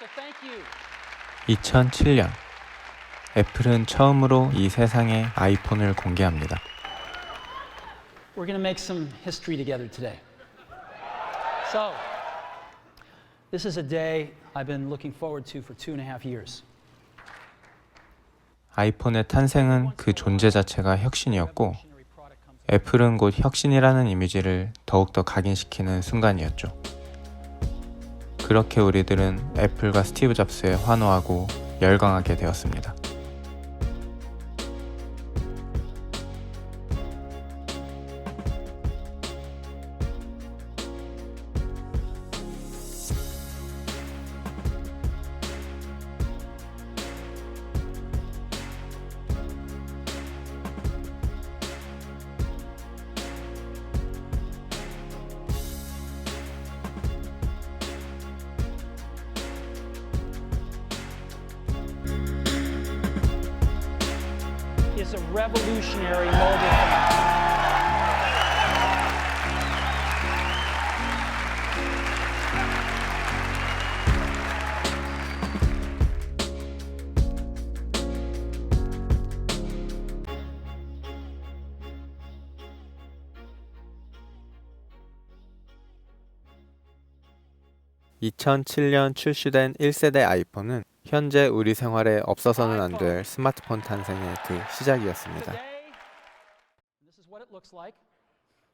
So thank you. 2007년 애플은 처음으로 이 세상에 아이폰을 공개합니다. We're going to make some history together today. So, this is a day I've been looking forward to for two and a half years. 아이폰의 탄생은 그 존재 자체가 혁신이었고 애플은 곧 혁신이라는 이미지를 더욱더 각인시키는 순간이었죠. 그렇게 우리들은 애플과 스티브 잡스에 환호하고 열광하게 되었습니다. It's a revolutionary mobile phone. (2007년) 출시된 1세대 아이폰은 현재 우리 생활에 없어서는 안 될 스마트폰 탄생의 그 시작이었습니다.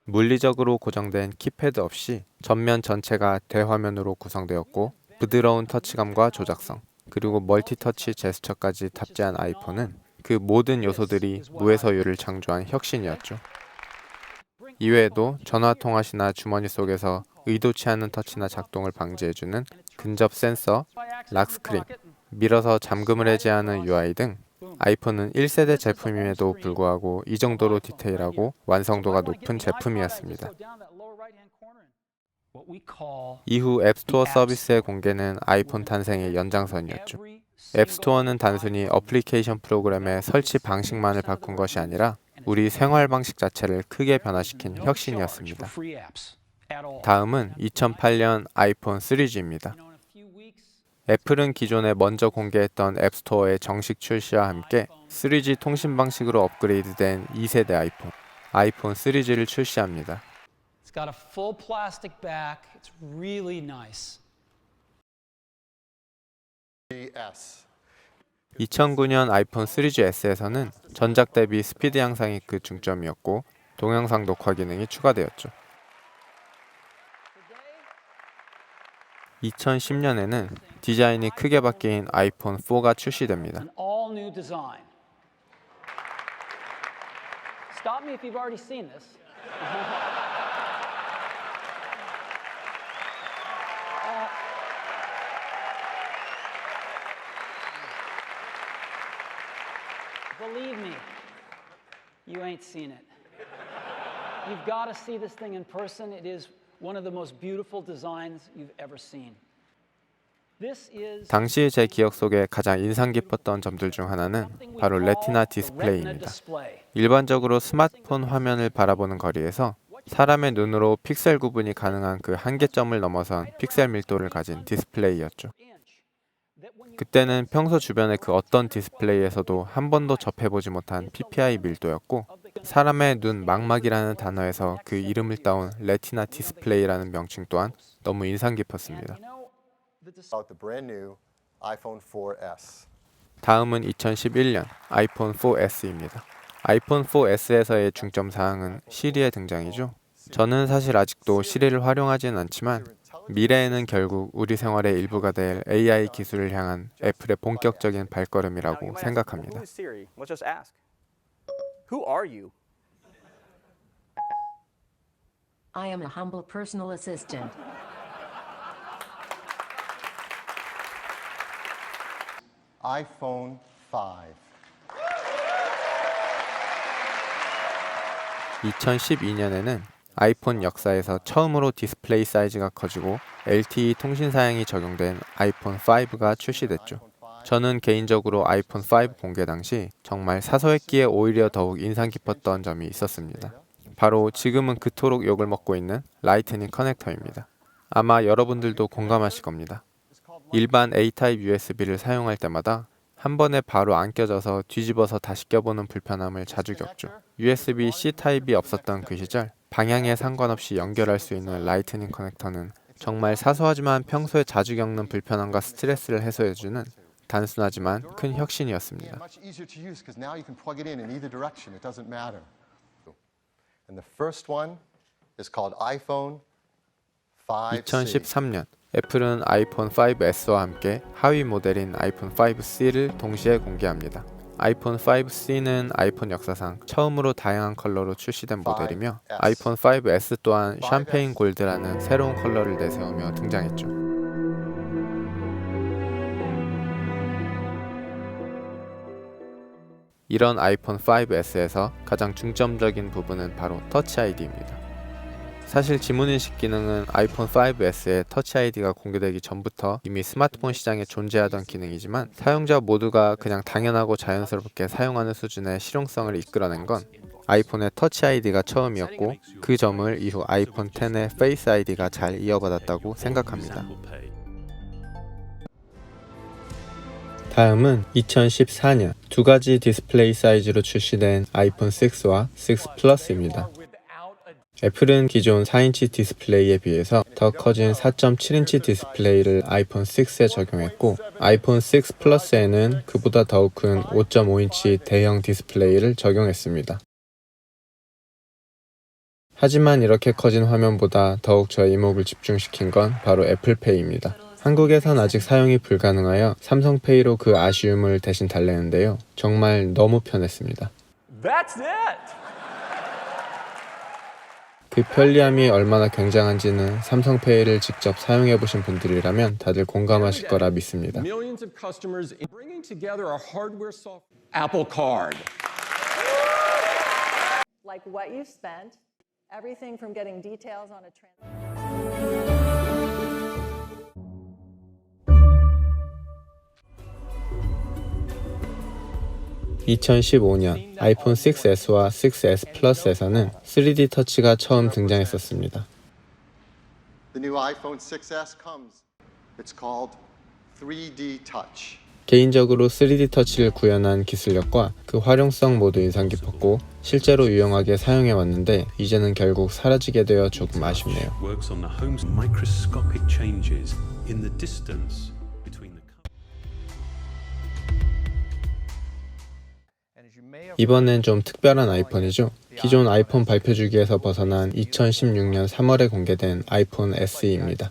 물리적으로 고정된 키패드 없이 전면 전체가 대화면으로 구성되었고 부드러운 터치감과 조작성 그리고 멀티터치 제스처까지 탑재한 아이폰은 그 모든 요소들이 무에서유를 창조한 혁신이었죠. 이외에도 전화 통화 시나 주머니 속에서 의도치 않은 터치나 작동을 방지해주는 근접 센서, 락 스크린, 밀어서 잠금을 해제하는 UI 등 아이폰은 1세대 제품임에도 불구하고 이 정도로 디테일하고 완성도가 높은 제품이었습니다. 이후 앱스토어 서비스의 공개는 아이폰 탄생의 연장선이었죠. 앱스토어는 단순히 어플리케이션 프로그램의 설치 방식만을 바꾼 것이 아니라 우리 생활 방식 자체를 크게 변화시킨 혁신이었습니다. 다음은 2008년 아이폰 3G입니다. 애플은 기존에 먼저 공개했던 앱스토어의 정식 출시와 함께 3G 통신 방식으로 업그레이드된 2세대 아이폰, 아이폰 3G를 출시합니다. It's got a full plastic back. It's really nice. 2009년 아이폰 3GS에서는 전작 대비 스피드 향상이 그 중점이었고 동영상 녹화 기능이 추가되었죠. 2010년에는 디자인이 크게 바뀐 아이폰 4가 출시됩니다. Uh, one of the most beautiful designs you've ever seen. This is 당시 제 기억 속에 가장 인상 깊었던 점들 중 하나는 바로 레티나 디스플레이입니다. 일반적으로 스마트폰 화면을 바라보는 거리에서 사람의 눈으로 픽셀 구분이 가능한 그 한계점을 넘어선 픽셀 밀도를 가진 디스플레이였죠. 그때는 평소 주변의 그 어떤 디스플레이에서도 한 번도 접해보지 못한 PPI 밀도였고 사람의 눈 망막이라는 단어에서 그 이름을 따온 레티나 디스플레이라는 명칭 또한 너무 인상 깊었습니다. out the brand new iPhone 4S. 다음은 2011년 아이폰 4S입니다. 아이폰 4S에서의 중점 사항은 시리의 등장이죠. 저는 사실 아직도 시리를 활용하지는 않지만 미래에는 결국 우리 생활의 일부가 될 AI 기술을 향한 애플의 본격적인 발걸음이라고 생각합니다. Who are you? I am a humble personal assistant. iPhone 5. 2012년에는 아이폰 역사에서 처음으로 디스플레이 사이즈가 커지고 LTE 통신 사양이 적용된 아이폰 5가 출시됐죠. 저는 개인적으로 아이폰 5 공개 당시 정말 사소했기에 오히려 더욱 인상 깊었던 점이 있었습니다. 바로 지금은 그토록 욕을 먹고 있는 라이트닝 커넥터입니다. 아마 여러분들도 공감하실 겁니다. 일반 A 타입 USB를 사용할 때마다 한 번에 바로 안 껴져서 뒤집어서 다시 껴보는 불편함을 자주 겪죠. USB C 타입이 없었던 그 시절 방향에 상관없이 연결할 수 있는 라이트닝 커넥터는 정말 사소하지만 평소에 자주 겪는 불편함과 스트레스를 해소해주는 단순하지만 큰 혁신이었습니다. And the first one is called iPhone 5C. 2013년 애플은 아이폰 5S와 함께 하위 모델인 아이폰 5C를 동시에 공개합니다. 아이폰 5C는 아이폰 역사상 처음으로 다양한 컬러로 출시된 모델이며 아이폰 5S 또한 샴페인 골드라는 새로운 컬러를 내세우며 등장했죠. 이런 아이폰 5S에서 가장 중점적인 부분은 바로 터치 아이디입니다. 사실 지문인식 기능은 아이폰 5S의 터치 아이디가 공개되기 전부터 이미 스마트폰 시장에 존재하던 기능이지만 사용자 모두가 그냥 당연하고 자연스럽게 사용하는 수준의 실용성을 이끌어낸 건 아이폰의 터치 아이디가 처음이었고 그 점을 이후 아이폰 10의 페이스 아이디가 잘 이어받았다고 생각합니다. 다음은 2014년 두 가지 디스플레이 사이즈로 출시된 아이폰 6와 6 플러스입니다. 애플은 기존 4인치 디스플레이에 비해서 더 커진 4.7인치 디스플레이를 아이폰 6에 적용했고 아이폰 6 플러스에는 그보다 더욱 큰 5.5인치 대형 디스플레이를 적용했습니다. 하지만 이렇게 커진 화면보다 더욱 저의 이목을 집중시킨 건 바로 애플페이입니다. 한국에선 아직 사용이 불가능하여 삼성페이로 그 아쉬움을 대신 달래는데요. 정말 너무 편했습니다. That's it. 그 편리함이 얼마나 굉장한지는 삼성페이를 직접 사용해 보신 분들이라면 다들 공감하실 거라 믿습니다. millions of customers in bringing together our hardware software apple card like what you spent, everything from getting details on a trans. 2015년 아이폰 6S와 6S 플러스에서는 3D 터치가 처음 등장했었습니다. The new iPhone 6S comes. It's called 3D Touch. 개인적으로 3D 터치를 구현한 기술력과 그 활용성 모두 인상 깊었고 실제로 유용하게 사용해 왔는데 이제는 결국 사라지게 되어 조금 아쉽네요. 이번엔 좀 특별한 아이폰이죠. 기존 아이폰 발표 주기에서 벗어난 2016년 3월에 공개된 아이폰 SE입니다.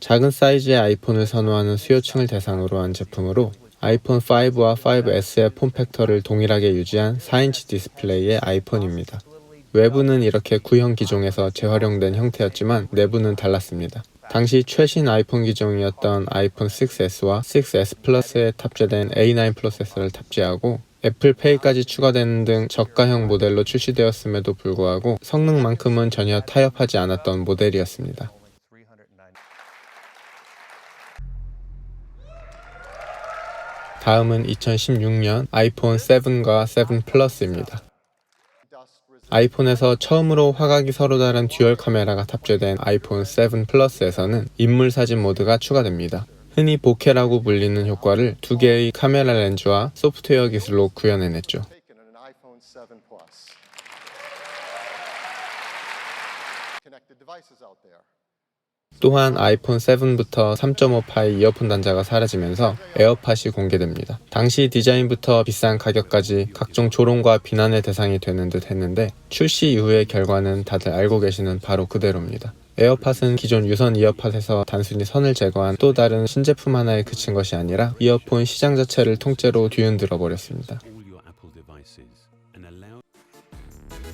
작은 사이즈의 아이폰을 선호하는 수요층을 대상으로 한 제품으로 아이폰 5와 5S의 폼팩터를 동일하게 유지한 4인치 디스플레이의 아이폰입니다. 외부는 이렇게 구형 기종에서 재활용된 형태였지만 내부는 달랐습니다. 당시 최신 아이폰 기종이었던 아이폰 6S와 6S 플러스에 탑재된 A9 프로세서를 탑재하고 애플페이까지 추가되는 등 저가형 모델로 출시되었음에도 불구하고 성능만큼은 전혀 타협하지 않았던 모델이었습니다. 다음은 2016년 아이폰 7과 7 플러스입니다. 아이폰에서 처음으로 화각이 서로 다른 듀얼 카메라가 탑재된 아이폰 7 플러스에서는 인물 사진 모드가 추가됩니다. 흔히 보케라고 불리는 효과를 두 개의 카메라 렌즈와 소프트웨어 기술로 구현해냈죠. Taken on an iPhone 7 Plus. Connected devices out there. 또한 아이폰 7부터 3.5파이 이어폰 단자가 사라지면서 에어팟이 공개됩니다. 당시 디자인부터 비싼 가격까지 각종 조롱과 비난의 대상이 되는 듯 했는데 출시 이후의 결과는 다들 알고 계시는 바로 그대로입니다. 에어팟은 기존 유선 이어팟에서 단순히 선을 제거한 또 다른 신제품 하나에 그친 것이 아니라 이어폰 시장 자체를 통째로 뒤흔들어 버렸습니다.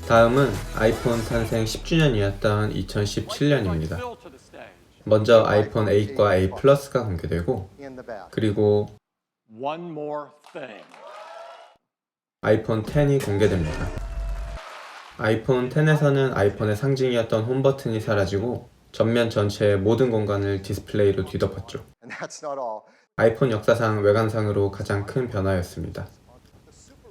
다음은 아이폰 탄생 10주년이었던 2017년입니다. Phil to the stage. 먼저 아이폰 8과 8 플러스가 공개되고. 그리고 아이폰 10이 공개됩니다. 아이폰 10에서는 아이폰의 상징이었던 홈 버튼이 사라지고 전면 전체의 모든 공간을 디스플레이로 뒤덮었죠. 아이폰 역사상 외관상으로 가장 큰 변화였습니다.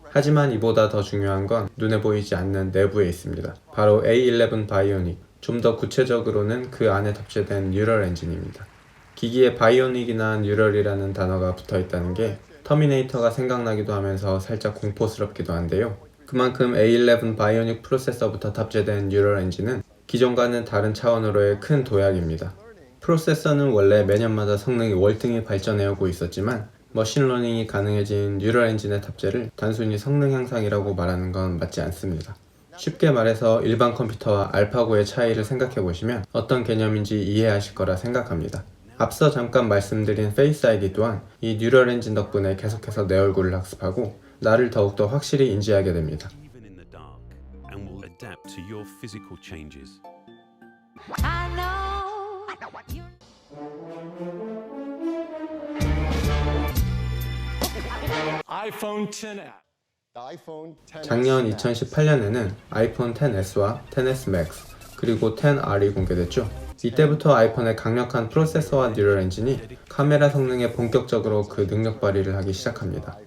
하지만 이보다 더 중요한 건 눈에 보이지 않는 내부에 있습니다. 바로 A11 바이오닉. 좀 더 구체적으로는 그 안에 탑재된 뉴럴 엔진입니다. 기기에 바이오닉이나 뉴럴이라는 단어가 붙어 있다는 게 터미네이터가 생각나기도 하면서 살짝 공포스럽기도 한데요. 그만큼 A11 바이오닉 프로세서부터 탑재된 뉴럴 엔진은 기존과는 다른 차원으로의 큰 도약입니다. 프로세서는 원래 매년마다 성능이 월등히 발전해오고 있었지만 머신러닝이 가능해진 뉴럴 엔진의 탑재를 단순히 성능 향상이라고 말하는 건 맞지 않습니다. 쉽게 말해서 일반 컴퓨터와 알파고의 차이를 생각해 보시면 어떤 개념인지 이해하실 거라 생각합니다. 앞서 잠깐 말씀드린 페이스 아이디 또한 이 뉴럴 엔진 덕분에 계속해서 내 얼굴을 학습하고 나를 더욱더 확실히 인지하게 됩니다. even in the dark, and will adapt to your physical changes. I know you iPhone 10s. The iPhone 10 작년 2018년에는 아이폰 10s와 10s Max 그리고 10R이 공개됐죠. 이때부터 아이폰의 강력한 프로세서와 뉴럴 엔진이 카메라 성능에 본격적으로 그 능력 발휘를 하기 시작합니다.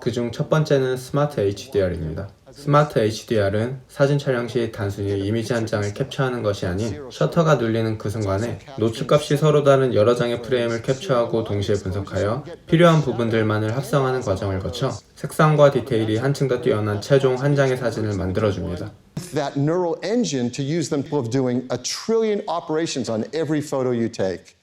그중 첫 번째는 스마트 HDR입니다. 스마트 HDR은 사진 촬영 시 단순히 이미지 한 장을 캡처하는 것이 아닌 셔터가 눌리는 그 순간에 노출값이 서로 다른 여러 장의 프레임을 캡처하고 동시에 분석하여 필요한 부분들만을 합성하는 과정을 거쳐 색상과 디테일이 한층 더 뛰어난 최종 한 장의 사진을 만들어줍니다. That neural engine to use them of doing a trillion operations on every photo you take.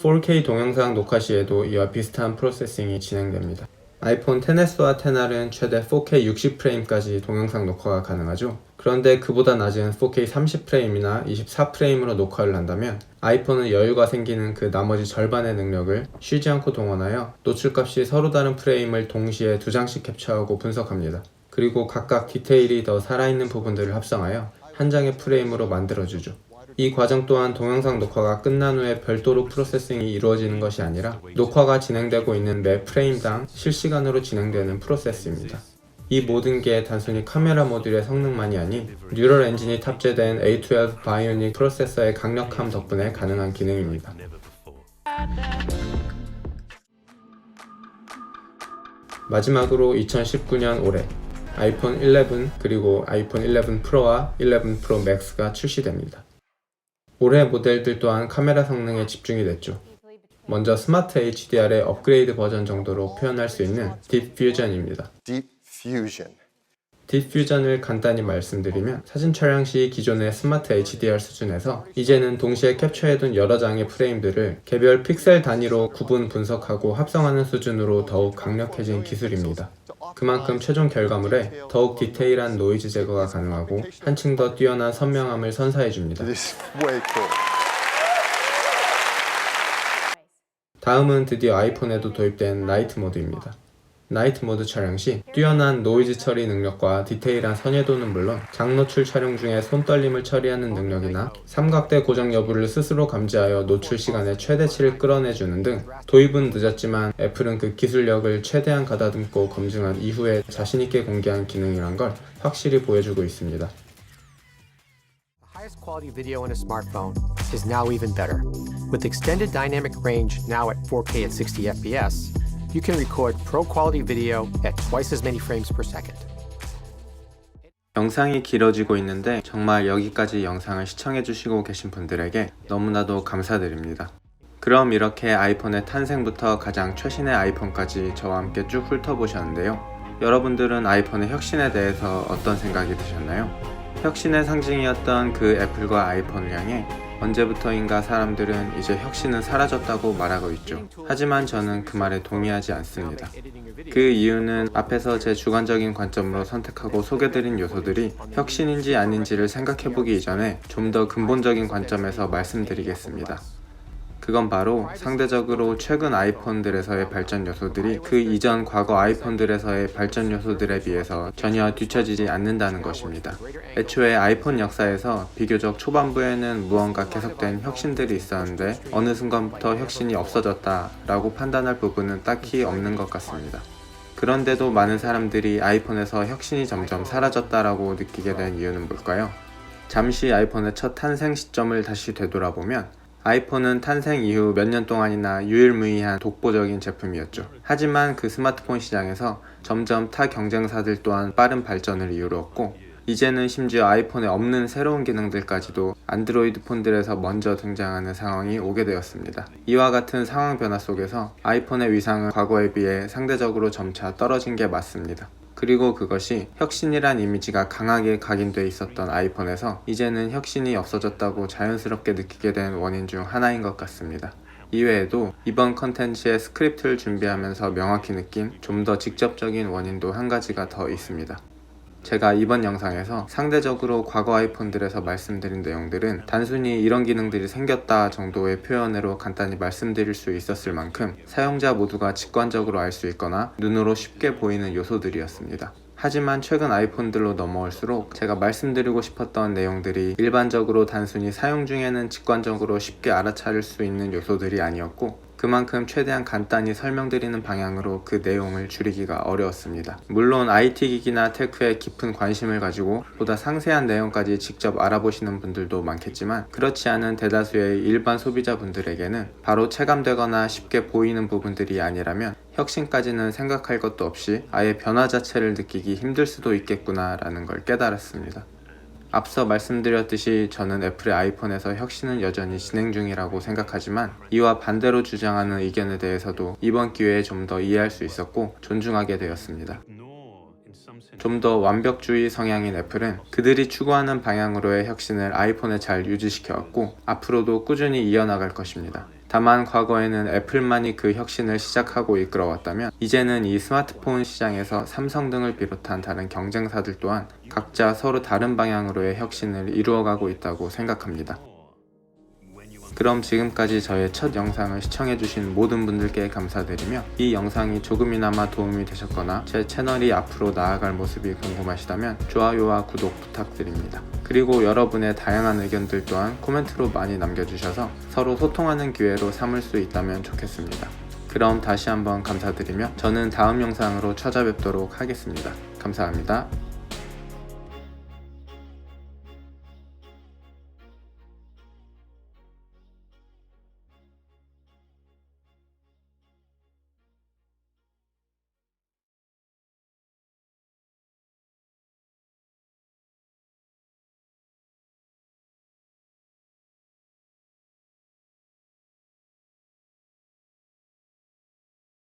4K 동영상 녹화 시에도 이와 비슷한 프로세싱이 진행됩니다. 아이폰 10s와 10R은 최대 4K 60프레임까지 동영상 녹화가 가능하죠. 그런데 그보다 낮은 4K 30프레임이나 24프레임으로 녹화를 한다면 아이폰은 여유가 생기는 그 나머지 절반의 능력을 쉬지 않고 동원하여 노출값이 서로 다른 프레임을 동시에 두 장씩 캡처하고 분석합니다. 그리고 각각 디테일이 더 살아있는 부분들을 합성하여 한 장의 프레임으로 만들어주죠. 이 과정 또한 동영상 녹화가 끝난 후에 별도로 프로세싱이 이루어지는 것이 아니라 녹화가 진행되고 있는 매 프레임당 실시간으로 진행되는 프로세스입니다. 이 모든 게 단순히 카메라 모듈의 성능만이 아닌 뉴럴 엔진이 탑재된 A12 바이오닉 프로세서의 강력함 덕분에 가능한 기능입니다. 마지막으로 2019년 올해 아이폰 11 그리고 아이폰 11 프로와 11 프로 맥스가 출시됩니다. 올해 모델들 또한 카메라 성능에 집중이 됐죠. 먼저 스마트 HDR의 업그레이드 버전 정도로 표현할 수 있는 딥 퓨전입니다. Deep fusion. 딥 퓨전을 간단히 말씀드리면 사진 촬영 시 기존의 스마트 HDR 수준에서 이제는 동시에 캡처해둔 여러 장의 프레임들을 개별 픽셀 단위로 구분 분석하고 합성하는 수준으로 더욱 강력해진 기술입니다. 그만큼 최종 결과물에 더욱 디테일한 노이즈 제거가 가능하고 한층 더 뛰어난 선명함을 선사해줍니다. 다음은 드디어 아이폰에도 도입된 나이트 모드입니다. 나이트 모드 촬영 시 뛰어난 노이즈 처리 능력과 디테일한 선예도는 물론 장노출 촬영 중에 손떨림을 처리하는 능력이나 삼각대 고정 여부를 스스로 감지하여 노출 시간의 최대치를 끌어내주는 등 도입은 늦었지만 애플은 그 기술력을 최대한 가다듬고 검증한 이후에 자신있게 공개한 기능이란 걸 확실히 보여주고 있습니다. With extended dynamic range now at 4K at 60 FPS, you can record pro quality video at twice as many frames per second. 영상이 길어지고 있는데 정말 여기까지 영상을 시청해 주시고 계신 분들에게 너무나도 감사드립니다. 그럼 이렇게 아이폰의 탄생부터 가장 최신의 아이폰까지 저와 함께 쭉 훑어보셨는데요. 여러분들은 아이폰의 혁신에 대해서 어떤 생각이 드셨나요? 혁신의 상징이었던 그 애플과 아이폰을 향해 언제부터인가 사람들은 이제 혁신은 사라졌다고 말하고 있죠. 하지만 저는 그 말에 동의하지 않습니다. 그 이유는 앞에서 제 주관적인 관점으로 선택하고 소개드린 요소들이 혁신인지 아닌지를 생각해보기 이전에 좀 더 근본적인 관점에서 말씀드리겠습니다. 그건 바로 상대적으로 최근 아이폰들에서의 발전 요소들이 그 이전 과거 아이폰들에서의 발전 요소들에 비해서 전혀 뒤처지지 않는다는 것입니다. 애초에 아이폰 역사에서 비교적 초반부에는 무언가 계속된 혁신들이 있었는데 어느 순간부터 혁신이 없어졌다라고 판단할 부분은 딱히 없는 것 같습니다. 그런데도 많은 사람들이 아이폰에서 혁신이 점점 사라졌다라고 느끼게 된 이유는 뭘까요? 잠시 아이폰의 첫 탄생 시점을 다시 되돌아보면 아이폰은 탄생 이후 몇 년 동안이나 유일무이한 독보적인 제품이었죠. 하지만 그 스마트폰 시장에서 점점 타 경쟁사들 또한 빠른 발전을 이루었고 이제는 심지어 아이폰에 없는 새로운 기능들까지도 안드로이드 폰들에서 먼저 등장하는 상황이 오게 되었습니다. 이와 같은 상황 변화 속에서 아이폰의 위상은 과거에 비해 상대적으로 점차 떨어진 게 맞습니다. 그리고 그것이 혁신이란 이미지가 강하게 각인돼 있었던 아이폰에서 이제는 혁신이 없어졌다고 자연스럽게 느끼게 된 원인 중 하나인 것 같습니다. 이외에도 이번 컨텐츠의 스크립트를 준비하면서 명확히 느낀 좀 더 직접적인 원인도 한 가지가 더 있습니다. 제가 이번 영상에서 상대적으로 과거 아이폰들에서 말씀드린 내용들은 단순히 이런 기능들이 생겼다 정도의 표현으로 간단히 말씀드릴 수 있었을 만큼 사용자 모두가 직관적으로 알 수 있거나 눈으로 쉽게 보이는 요소들이었습니다. 하지만 최근 아이폰들로 넘어올수록 제가 말씀드리고 싶었던 내용들이 일반적으로 단순히 사용 중에는 직관적으로 쉽게 알아차릴 수 있는 요소들이 아니었고 그만큼 최대한 간단히 설명드리는 방향으로 그 내용을 줄이기가 어려웠습니다. 물론 IT 기기나 테크에 깊은 관심을 가지고 보다 상세한 내용까지 직접 알아보시는 분들도 많겠지만 그렇지 않은 대다수의 일반 소비자분들에게는 바로 체감되거나 쉽게 보이는 부분들이 아니라면 혁신까지는 생각할 것도 없이 아예 변화 자체를 느끼기 힘들 수도 있겠구나라는 걸 깨달았습니다. 앞서 말씀드렸듯이 저는 애플의 아이폰에서 혁신은 여전히 진행 중이라고 생각하지만 이와 반대로 주장하는 의견에 대해서도 이번 기회에 좀 더 이해할 수 있었고 존중하게 되었습니다. 좀 더 완벽주의 성향인 애플은 그들이 추구하는 방향으로의 혁신을 아이폰에 잘 유지시켜왔고 앞으로도 꾸준히 이어나갈 것입니다. 다만 과거에는 애플만이 그 혁신을 시작하고 이끌어왔다면 이제는 이 스마트폰 시장에서 삼성 등을 비롯한 다른 경쟁사들 또한 각자 서로 다른 방향으로의 혁신을 이루어가고 있다고 생각합니다. 그럼 지금까지 저의 첫 영상을 시청해주신 모든 분들께 감사드리며 이 영상이 조금이나마 도움이 되셨거나 제 채널이 앞으로 나아갈 모습이 궁금하시다면 좋아요와 구독 부탁드립니다. 그리고 여러분의 다양한 의견들 또한 코멘트로 많이 남겨주셔서 서로 소통하는 기회로 삼을 수 있다면 좋겠습니다. 그럼 다시 한번 감사드리며 저는 다음 영상으로 찾아뵙도록 하겠습니다. 감사합니다.